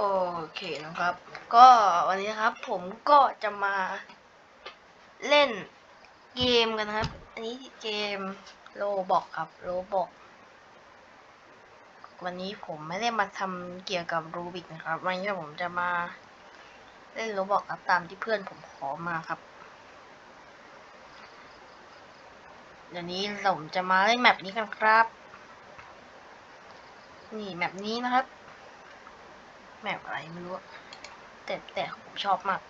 โอเคนะครับ ก็วันนี้ครับผมก็จะมาเล่นเกมกันนะครับ อันนี้เกมโลบอกครับโลบอกวันนี้ผมไม่ได้มาทำเกี่ยวกับรูบิกนะครับ วันนี้ผมจะมาเล่นโลบอกครับตามที่เพื่อนผมขอมาครับ เดี๋ยวนี้ผมจะมาเล่นแมปนี้กันครับ นี่แมปนี้นะครับ แมปอะไรไม่รู้ แต่แต่ผมชอบมาก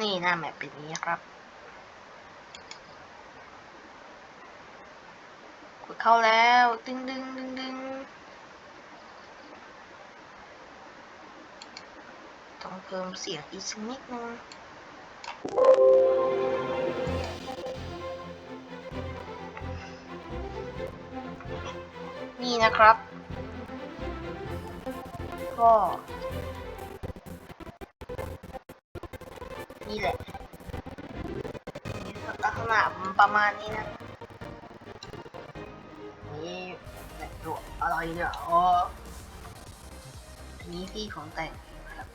นี่หน้าแมปเป็นนี้ครับ กดเข้าแล้วดึงดึงดึงดึงต้องเพิ่มเสียงอีกสักนิดนึง นี่นะครับ ก็นี่แหละนี่ลักษณะประมาณนี้นะ นี่แบบตัวอะไรเนี่ยอ๋ออันนี้พี่ของแต่งครับ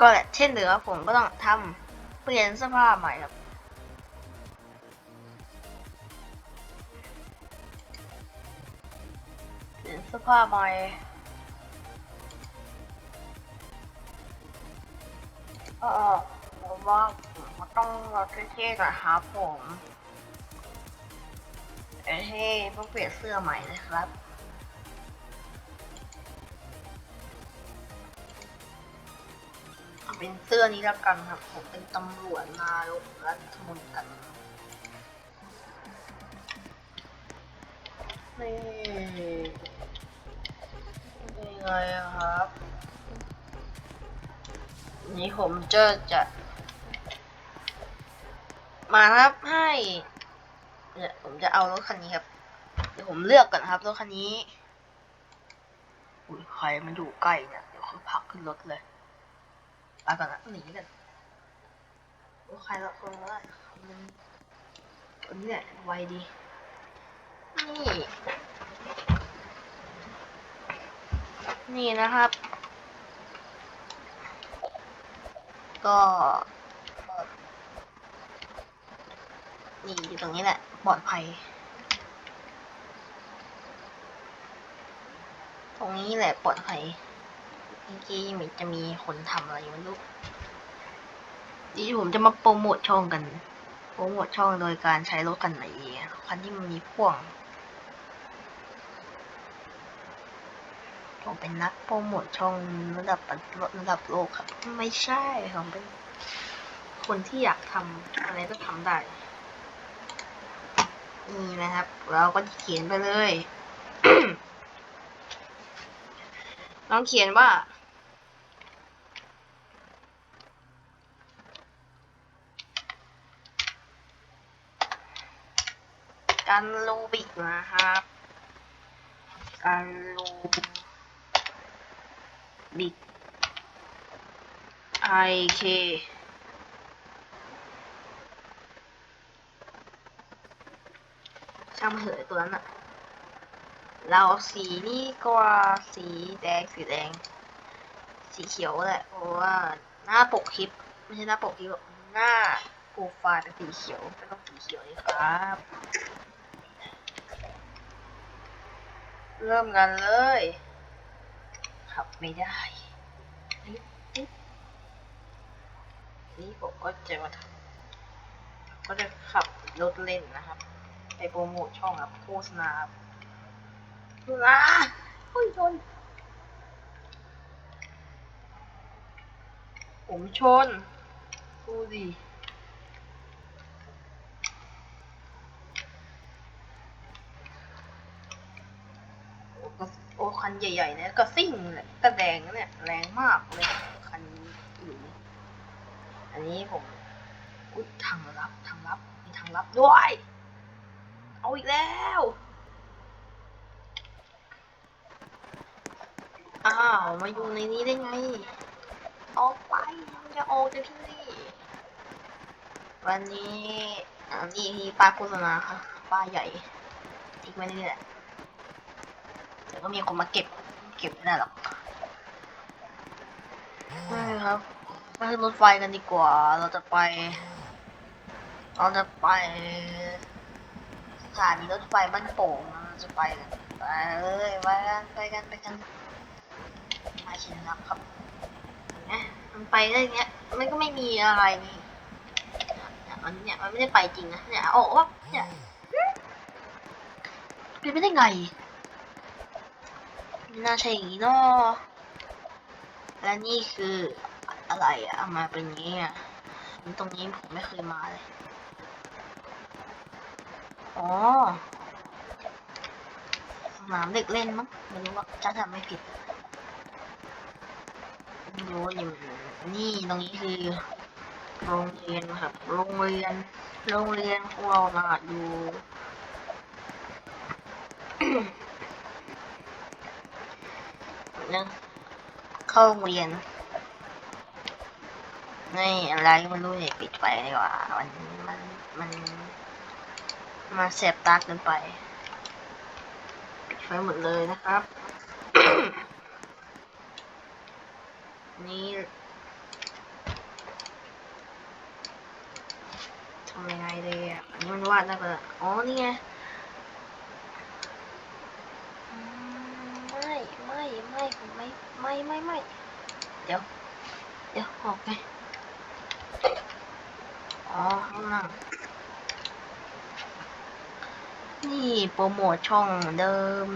ก็แหละเช่นเดิมครับผมก็ต้องทำเปลี่ยนเสื้อผ้าใหม่ครับ ผ้าใหม่เออผมว่าผมต้องรอเท่ๆก่อนครับผมเอ้ยต้องเปลี่ยนเสื้อใหม่เลยครับเป็นเสื้อนี้แล้วกันครับ ผมเป็นตำรวจนายกรัฐมนตรีนี่ ไงอะครับนี่ผมจะจะ มาครับให้เนี่ยผมจะเอารถคันนี้ครับ เดี๋ยวผมเลือกก่อนครับรถคันนี้อุ้ยใครมันอยู่ใกล้เนี่ยเดี๋ยวเขาพักขึ้นรถเลยไปก่อนนะหนีกันโอ้ใครละคนละได้คนนี้แหละไวดีนี่ นี่นะครับ ก็นี่อยู่ตรงนี้แหละ ปลอดภัย ตรงนี้แหละปลอดภัยเมื่อกี้มีจะมีคนทำอะไรไม่รู้ดีผมจะมาโปรโมทช่องกัน โปรโมทช่องโดยการใช้รถคันไหนคันที่มันมีพ่วง ผมเป็นนักโปรโมทช่องระดับระดับโลกครับ ไม่ใช่ผมเป็น คนที่อยากทำอะไรก็ทำได้ นี่นะครับ เราก็เขียนไปเลยลองเขียนว่าการลูบิกนะครับการลูบิก I K ช่างมันเถอะไอ้ตัวนั้นอะเราสีนี่ก็สีแดงสีแดง สีเขียวแหละเพราะว่าหน้าปกคลิปไม่ใช่หน้าปกคลิปหน้าโปรไฟล์เป็นสีเขียวก็ต้องสีเขียวเลยครับ เริ่มกันเลย ขับไม่ได้นี่ผมก็จะมาทำก็จะขับรถเล่นนะครับ ไปโปรโมทช่องครับโฆษณาครับโฆษณาเฮ้ยชนผมชนดูดิ โอ้ก็โอ้ คันใหญ่ๆเนี่ยก็ซิ่งเลยก็แดงนะเนี่ยแรงมากเลยคันอยู่นอันนี้ผมอุ๊ยทางลับทางลับมีทางลับด้วย เอาอีกแล้วอ้าวมาอยู่ในนี้ได้ไง ออกไปมันจะออกจากที่นี่วันนี้อันนี้ที่ป้าโฆษณาค่ะป้าใหญ่ทิ้งไว้นี่แหละ เดี๋ยวก็มีคนมาเก็บ เก็บไม่ได้หรอกนี่ครับมาขึ้นรถไฟกันดีกว่า เราจะไป เราจะไปสถานีรถไฟบ้านโป่งเราจะไปกันไปเลยไปกันไปกันไปกันมาชินนะครับนะมันไปได้เงี้ยมันก็ไม่มีอะไรนี่เนี่ยมันเนี่ยมันไม่ได้ไปจริงนะเนี่ยโอ้โหเนี่ยเป็นไปได้ไงไม่ น่าใช่อย่างนี้เนาะและนี่คืออะไรอะมาเป็นงี้อะตรงนี้ผมไม่เคยมาเลย อ๋อสนามเด็กเล่นมั้งไม่รู้ว่าจะทำไม่ผิดไม่รู้นี่นี่ตรงนี้คือโรงเรียนครับ โรงเรียน โรงเรียนของเรานะอยู่ นี่ยเข้าโรงเรียนนี่อะไรก็ไม่รู้เนี่ยปิดไฟดีกว่ามันมันมันมาเสียบตาเกินไป ปิดไฟหมดเลยนะครับ นี่ทำยังไงเลยอะนนี้มันวาดได้ปะอ๋อ นี่ไงอืมไม่ ไม่ ไม่ ผมไม่ไม่ไม่ไม่เดี๋ยว เดี๋ยวออกไปอ๋อข้างล่างนี่โปรโมทช่องเดิม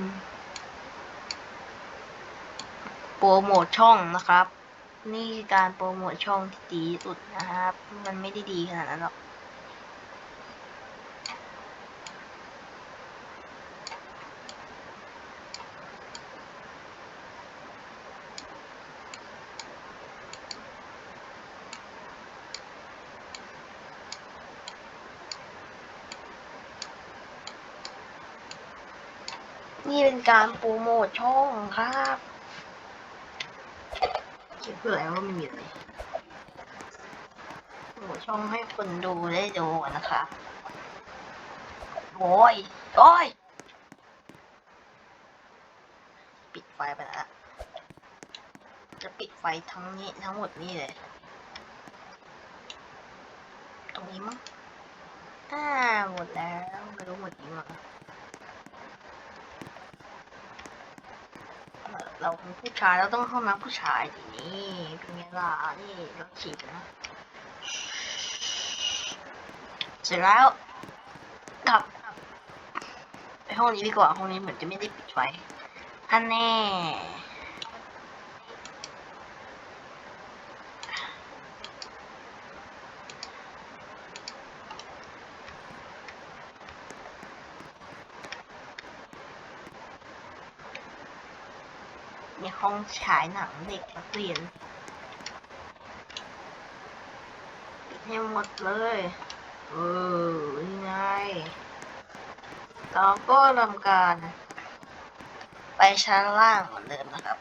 โปรโมทช่องนะครับ นี่คือการโปรโมทช่องที่ดีสุดนะครับ มันไม่ได้ดีขนาดนั้นหรอก นี่เป็นการโปรโมทช่องครับคิดเผื่อว่าไม่มีอะไรโปรโมทช่องให้คนดูได้ดูนะคะโอ้ยโอ้ย ปิดไฟไปแล้วจะปิดไฟทั้งนี้ทั้งหมดนี่เลย ตรงนี้มั้งอ่าหมดแล้วไม่รู้หมดจริงหรอ เราเป็นผู้ชายเราต้องเข้าน้ำผู้ชายทีนี้เป็นไงล่ะนี่เราฉีดนะเสร็จแล้วกลับไปห้องนี้ดีกว่าห้องนี้เหมือนจะไม่ได้ปิดไฟท่านแน่ใน ห้องฉายหนังเด็กนักเรียนปิดให้หมดเลย เออนี่ไงเราก็ทำการ ไปชั้นล่างเหมือนเดิมนะครับ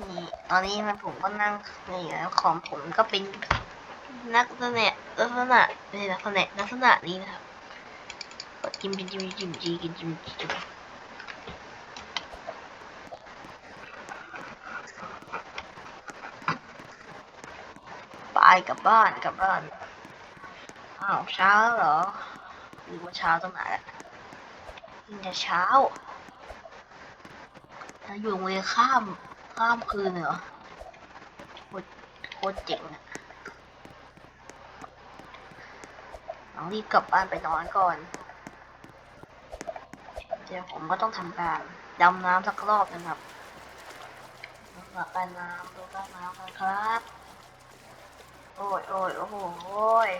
นี่ตอนนี้มันผมก็นั่งนี่แล้วของผมก็เป็นนักแสดงลักษณะไม่ใช่นักแสดงลักษณะนี้นะครับ ดกินเป็นจิมจิมจีกินจิมจิมไปกลับบ้านกลับบ้านอ้าวเช้าแล้วเหรอหรือว่าเช้าตรงไหนอะยิ่งจะเช้าแล้วอยู่เรียนข้ามข้ามคืนเหรอโคตรเจ๋งอะต้องรีบกลับบ้านไปนอนก่อน ดี๋ยวผมก็ต้องทำการดำน้ำสักรอบนะครับกลับไปน้ำดูใต้น้ำกันครับ โอ้ยโอ้ยโอ้โหโอ้ย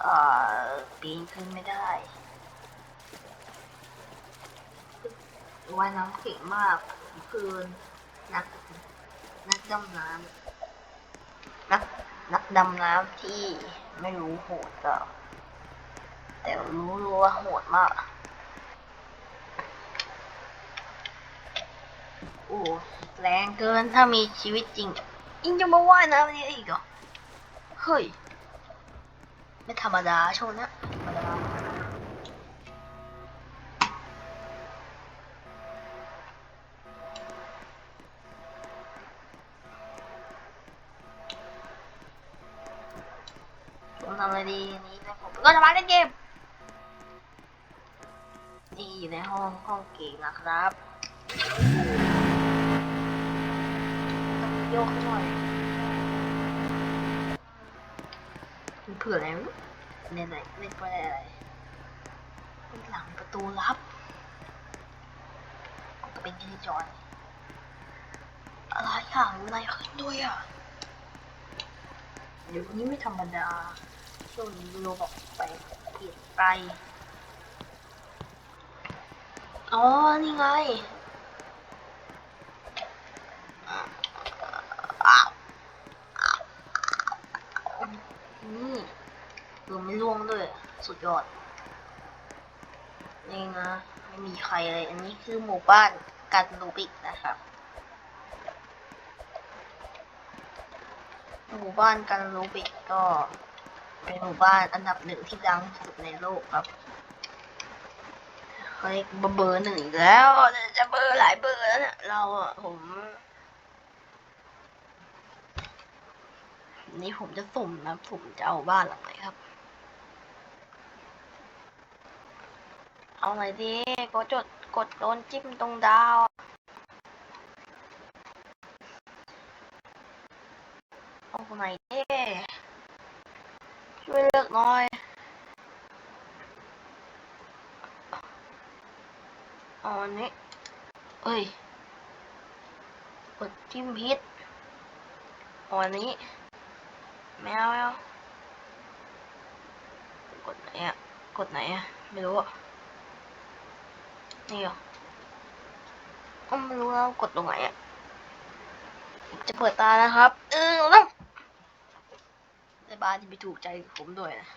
เอ่อปีนขึ้นไม่ได้ว่ายน้ำเก่งมากคือนักนักดำน้ำนักนักดำน้ำที่ไม่รู้โหดก็ แต่รู้รู้ว่าโหดมากโอ้อ้แรงเกินถ้ามีชีวิตจริงอิงจะมาว่ายน้ำนี้อีกเหรอ เฮ้ย ไม่ธรรมดาช่วงเนี้ยธรรมดาผมทำอะไรดีนี้นะผมก็จะมาเล่นเกม นี่อยู่ในห้องห้องเกมนะครับต้องโยกหน่อยมันเผื่ออะไรไม่รู้เล่นไรเล่นไปอะไรเป็นหลังประตูลับก็เป็นที่จอยอะไรอะมีอะไรขึ้นด้วยอะเดี๋ยวนี้ไม่ธรรมดาช่วงนี้โรบอกไปเปลี่ยนไป อ๋อ นี่ไงอ้าวนี่ตัวไม่ร่วงด้วย สุดยอด นี่นะ ไม่มีใครเลย อันนี้คือหมู่บ้านกันลูบิกนะครับหมู่บ้านกันลูบิกก็เป็นหมู่บ้านอันดับหนึ่งที่ดังที่สุดในโลกครับ เขาเรียกเบอร์หนึ่งแล้ว จะเบอร์หลายเบอร์แล้วเนี่ยเราอะผมนี่ผมจะสุ่มนะผมจะเอาบ้านหลังไหนครับ เอาไหนดีก็จดกดโดนจิ้มตรงดาว เอาไหนดีช่วยเลือกหน่อย เอาอันนี้ เอ้ย กดจิ้มพิษเอาอันนี้ไม่เอาไม่เอากดไหนอะกดไหนอะไม่รู้อะนี่เหรออ้าวไม่รู้แล้วกดตรงไหนอะจะเปิดตานะครับ เออแล้วในบ้านที่ไม่ถูกใจผมด้วยนะ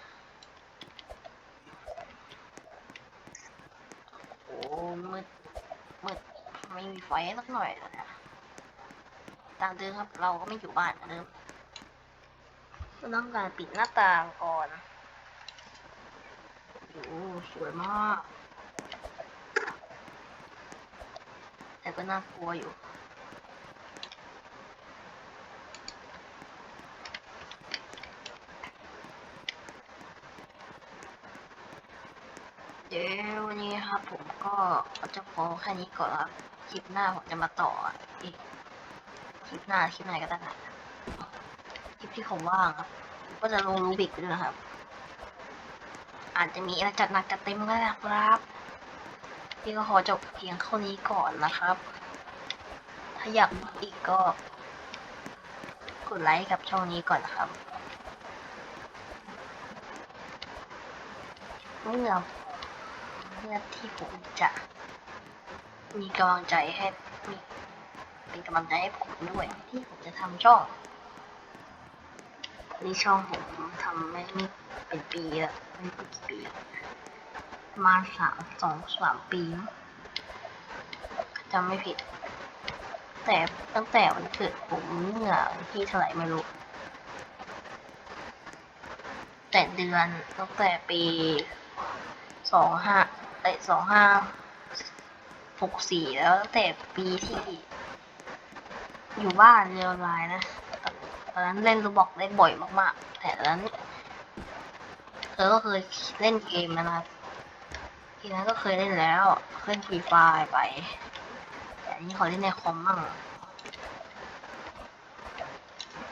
โอ้มืดมืดไม่มีไฟสักหน่อยนะ ตามเดิมครับเราก็ไม่อยู่บ้านเหมือนเดิมเราต้องการปิดหน้าต่างก่อนโอ้สวยมาก แต่ก็น่ากลัวอยู่เดี๋ยววันนี้ครับผมก็จะพอแค่นี้ก่อนครับ คลิปหน้าผมจะมาต่อ คลิปหน้าคลิปไหนก็ได้นะคลิปที่ผมว่างครับก็จะลงรูบิกด้วยนะครับ อาจจะมีอะไรจัดหนักจัดเต็มก็ได้ครับพี่ก็ขอจบเพียงเท่านี้ก่อนนะครับ ถ้าอยากอีกก็ กดไลค์กับช่องนี้ก่อนนะครับเมื่อเพื่อที่ผมจะมีกำลังใจให้มี เป็นกำลังใจให้ผมด้วย ที่ผมจะทำช่องนี่ช่องผมทำไม่ไม่เป็นปีล้วไม่กี่ปีประมาณสามสองสามปีจำไม่ผิด แต่ตั้งแต่วันเกิดผมเมื่อที่เท่าไหร่ไม่รู้ แต่เดือนตั้งแต่ปีสองห้าไอสองห้าหกสี่แล้วตั้งแต่ปีที่ อยู่บ้านเรียลไลน์นะตอนนั้นเล่นรูบอกเล่นบ่อยมากๆ แต่ตอนนั้นเธอก็เคยเล่นเกมนะครับทีนั้นก็เคยเล่นแล้วเล่นฟรีไฟไปแต่อันนี้ขอเล่นในคอมมั่ง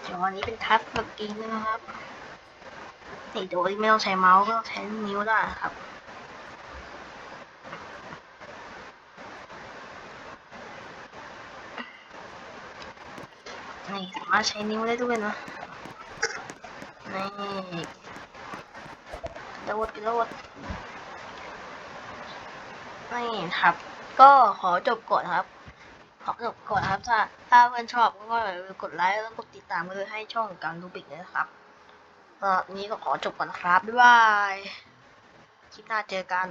เดี๋ยววันนี้เป็นทัชสกรีนนะครับนี่โดยไม่ต้องใช้เมาส์ก็ต้องใช้นิ้วได้ครับ นี่สามารถใช้นิ้วได้ด้วยนะนี่ระโดดกระโดดนี่ครับ ก็ขอจบก่อนครับขอจบก่อนครับ ถ้าถ้าเพื่อนชอบก็อย่าลืมกดไลค์แล้วกดติดตามเพื่อให้ช่องการดูบิกนะครับก็นี้ก็ขอจบก่อนครับ บ๊ายบาย คลิปหน้าเจอกัน